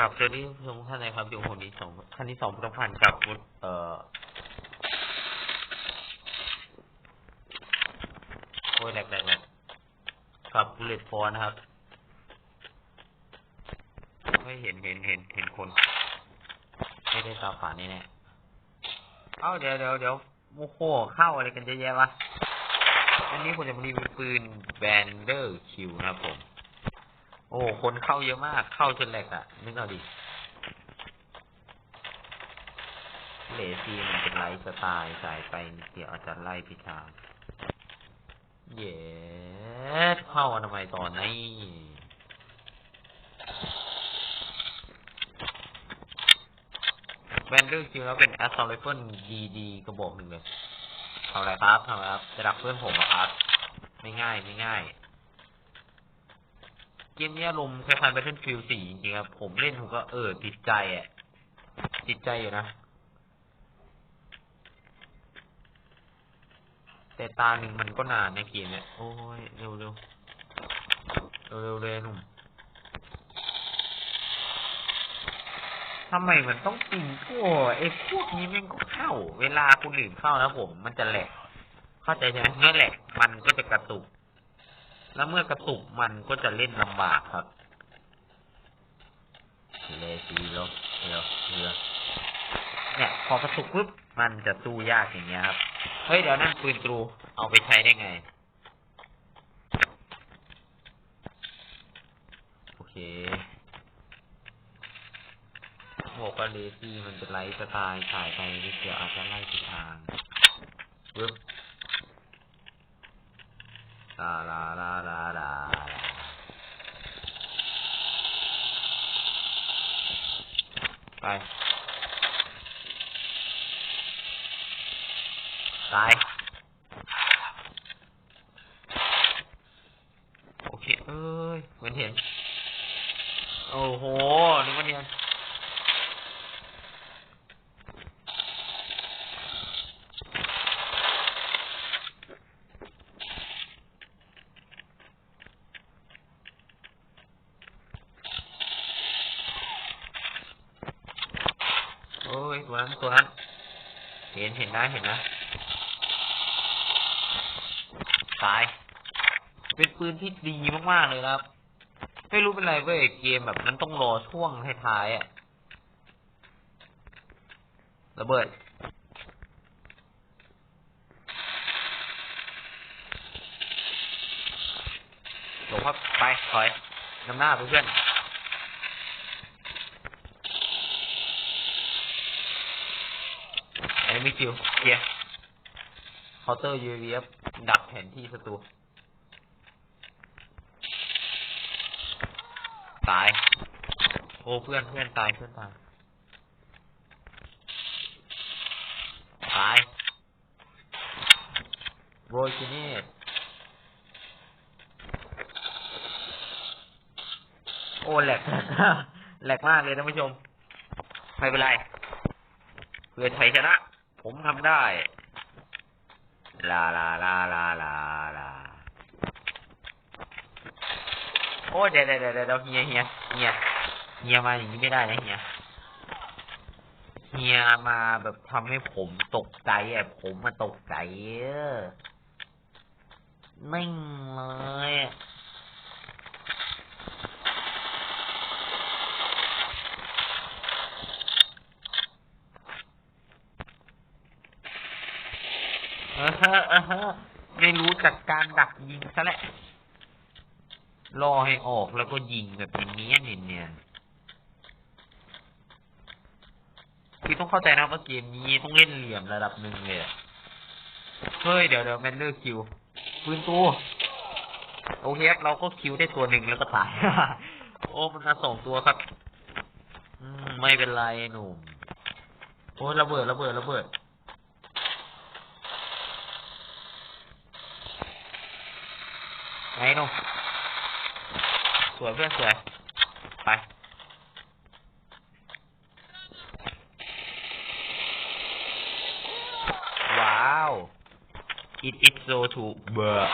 ครับสวัสดีผู้ชมท่านนะครับอยู่คนที่สองท่านที่สองประพันธ์กับวุฒเอ่อโอ้ยแหลกแหลกแหลกกับบุลเลตฟอนะครับ ไม่เห็นเห็นเห็นเห็นคน ไม่ได้ตาฝาดแน่เอ้าเดี๋ยวเดี๋ยวเดี๋ยวโอ้โหเข้าอะไรกันเยอะแยะวะวันนี้ผมจะมารีวิวปืนแบนเดอร์คิวนะครับผม โอ้คนเข้าเยอะมาก เข้าจนแหลกอะนึกเอาดิเลซีมันเป็นไลฟ์สไตล์สายไปเดียวอาจจะไล่พิทางเย้เข้าอนามัยตอนนี้แวนเดอร์คิวแล้วเป็นแอสซอลไรเฟิลดีดีกระบอกหนึ่งเลยทำอะไรครับทำอะไรครับจะดักเพื่อนผมเหรอครับ ไม่ง่าย ไม่ง่าย เกมนี้อารมณ์คล้ายๆ Battlefield 4 จริงๆครับ ผมเล่นผมก็เออติดใจอะ ติดใจอยู่นะ แต่ตาหนึ่งมันก็นานในเกมเนี่ย โอ้ย เร็วเร็วเร็วเลยหนุ่มทำไมมันต้องปิงโอ้ไอ้พวกนี้แม่งก็เข้า เวลาคนอื่นเข้าแล้วผม มันจะแหลก เข้าใจใช่ไหมเมื่อแหลกมันก็จะกระตุก แล้วเมื่อกระตุกมันก็จะเล่นลำบากครับเลซีโลเรือเรือเนี่ยพอกระตุกปุ๊บมันจะสู้ยากอย่างเงี้ยครับ เฮ้ยเดี๋ยวนั่นปืนตรูเอาไปใช้ได้ไง โอเคบอกว่าเลซี่มันจะไล่สไตล์ถ่ายไปนิดเดียวอาจจะไล่ทิศทางปึ๊บ ลาลาลาลาลาไป ตาย โอเค เอ้ยเหมือนเห็น โอ้โหนึกว่าเนียนโอ้ยตัว นั้นตัวนั้น เห็นเห็นนะเห็นนะตาย เป็นปืนที่ดีมากๆเลยนะครับ ไม่รู้เป็นไรเว้ยเกมแบบมันต้องรอช่วงท้ายๆอะระเบิดหลงครับไปถอยนำหน้าเพื่อน ไอ้ไม่คิวเกียร์เคาน์เตอร์ UVF ดักแผนที่ศัตรูตาย โอ้เพื่อนเพื่อนตายเพื่อนตายตายโรยชิเนตโอ้แหลกแหลกมากเลยท่านผู้ชม ไม่เป็นไรเพื่อชัยชนะ ผมทำได้ ลาลาลาลาลาลาโอ้เดี๋ยวเดี๋ยวเดี๋ยวเดี๋ยวเฮียเฮียเฮียเฮียมาอย่างนี้ไม่ได้นะเฮียเฮียมาแบบทำให้ผมตกใจอะผมมาตกใจเออนิ่งเลย อะเออฮะเออฮะไม่รู้จักการดักยิงซะแหละ รอให้ออกแล้วก็ยิงแบบเนียเนียนๆคือต้องเข้าใจนะว่าเกมนี้ต้องเล่นเหลี่ยมระดับหนึ่งเลยเฮ้ยเดี๋ยวเดี๋ยวแมนเดอร์คิวปืนตัวโอเคครับเราก็คิวได้ตัวหนึ่งแล้วก็ตาย โอ้มันมาสองตัวครับ อืม ไม่เป็นไรหนุ่มโอ้ระเบิดระเบิดระเบิด ไหนนุ่มสวยเพื่อนสวย ไป ว้าว it is so to เบอร์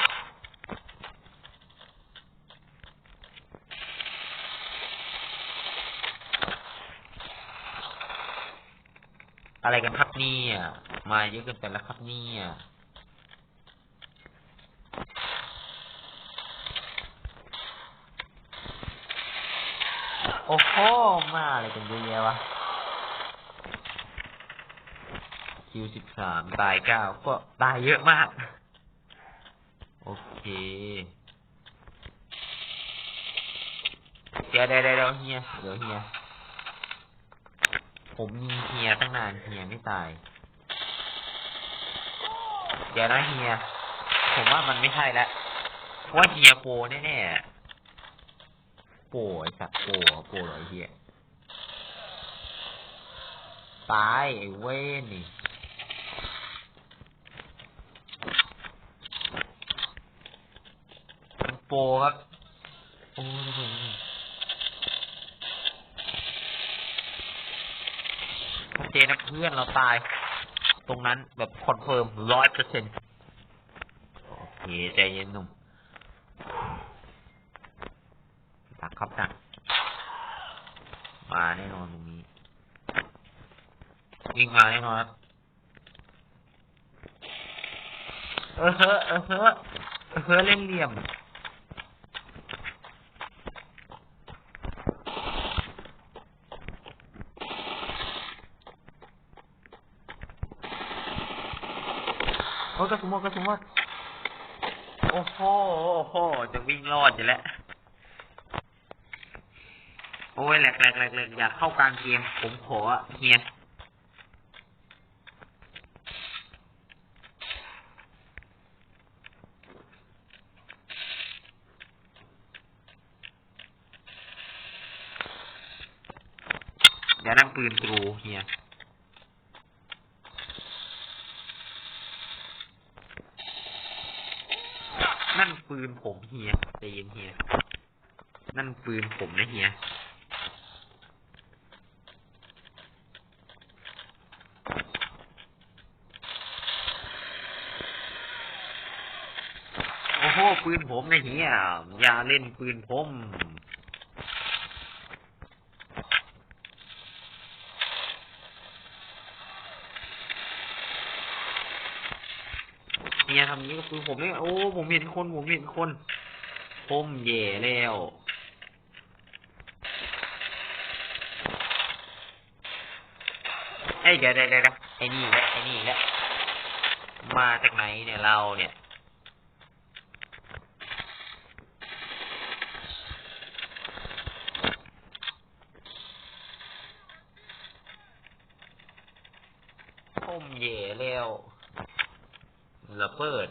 อะไรกันครับเนี่ย มาเยอะเกินไปแล้วครับเนี่ย โอ้โห มาอะไรกันเยอะแยะวะ คิวสิบสามตายเก้าก็ตายเยอะมาก โอเค เดี๋ยวเดี๋ยวเดี๋ยวเฮียเดี๋ยวเฮีย ผมมีเฮียตั้งนานเฮียไม่ตาย เดี๋ยวนะเฮีย ผมว่ามันไม่ใช่แล้วว่าเฮียโปรแน่ๆ โปรไอ้สัตว์โปรเหรอโปรเหรอไอ้เฮียตายไอ้เว้นนี่โปครับ โอ้ยระเบิดระเบิดชัดเจนนะเพื่อนเราตาย ตรงนั้นแบบคอนเฟิร์มร้อยเปอร์เซ็นต์โอเค ใจเย็นหนุ่มตัก ครับตักมาแน่นอนตรงนี้วิ่งมาแน่นอนเออเฮ้อเออเฮ้อเออเฮ้อเล่นเหลี่ยมโอ้กระสุนหมดกระสุนหมดโอ้โหโอ้โหจะวิ่งรอดอยู่แล้ว อ้ยแหลกแหลกแหลกแหลกอยากเข้ากลางเกม ผมขอเฮียเดี๋ยวนั่งปืนตรูเฮียนั่นปืนผมเฮียใจเย็นเฮียนั่นปืนผมนะเฮีย โอ้โห ปืนผมนะเฮียอย่าเล่นปืนผมเฮียทำนี้กับปืนผมเนี่ยโอ้ผมเห็นคนผมเห็นคน ผมแย่แล้วเอ้เดี๋ยวเดี๋ยวเดี๋ยวไอ้นี่แหละไอ้นี่แหละมาจากไหนเนี่ยเราเนี่ย ผม แย่แล้วระเบิด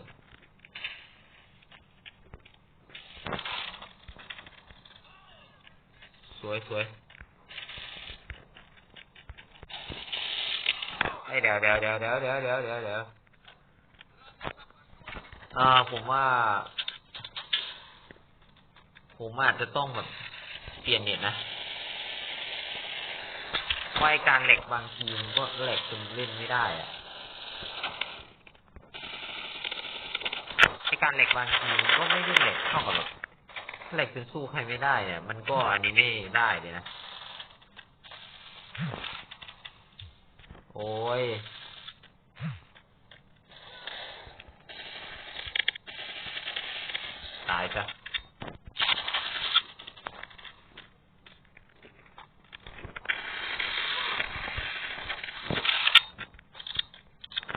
สวยสวยเอ้เดี๋ยวเดี๋ยวเดี๋ยวเดี๋ยวเดี๋ยวเดี๋ยวเดี๋ยวเดี๋ยวอ่าผมว่า ผมอาจจะต้องแบบเปลี่ยนเน็ตนะไอการเหล็กบางทีมันก็เหล็กจนเล่นไม่ได้อะไอ การเหล็กบางทีก็ไม่ได้เหล็กเท่ากับแบบเหล็กจนสู้ใครไม่ได้เนี่ย มันก็อันนี้ไม่ได้เลยนะ โอ้ยตายจ้ะ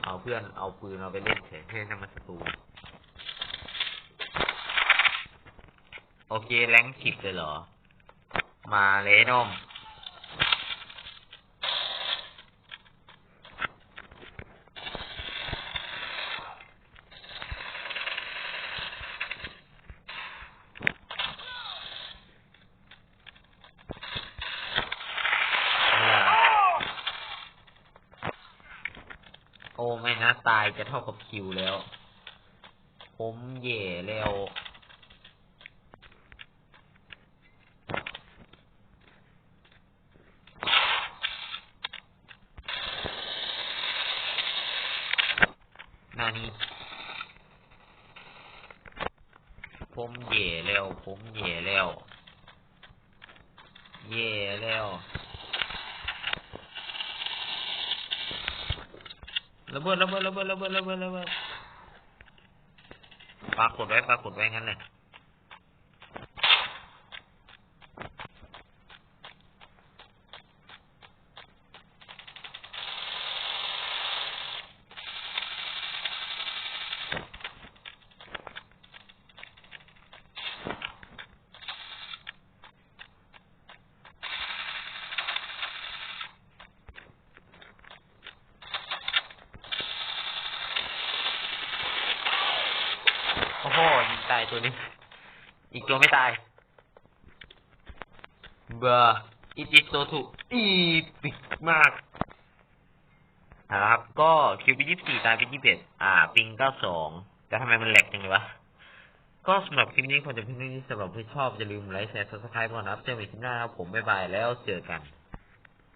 เอาเพื่อนเอาปืนเราไปเล่นเฉยให้ทำมันศัตรู โอเคแรงสิบเลยเหรอ มาเลยน้องโอ้ไม่นะตายจะเท่ากับคิวแล้ว ผมแย่แล้ว นานี่ผมแย่แล้ว ผมแย่แล้วแย่แล้ว ระเบิดระเบิดระเบิดระเบิดระเบิดระเบิดปากดไว้ปากดไว้งั้นเลยโอ้โหยิง ตายตัวนี้ อีกตัวไม่ตายเบอร์อิจิโตถูกอีปิกมากนะครับ ก็คิวปียี่สิบสี่ตายไปยี่สิบเอ็ดอ่า ปิงเก้าสองแต่ทำไมมันแหลกจังเลยวะ ก็สำหรับคลิปนี้คนจะเพียงเท่านี้สำหรับผู้ชอบอย่าลืมไลค์แชร์ซับสไครป์ก่อนนะครับเจอกันใหม่คลิปหน้าครับผมบ๊ายบายแล้วเจอกัน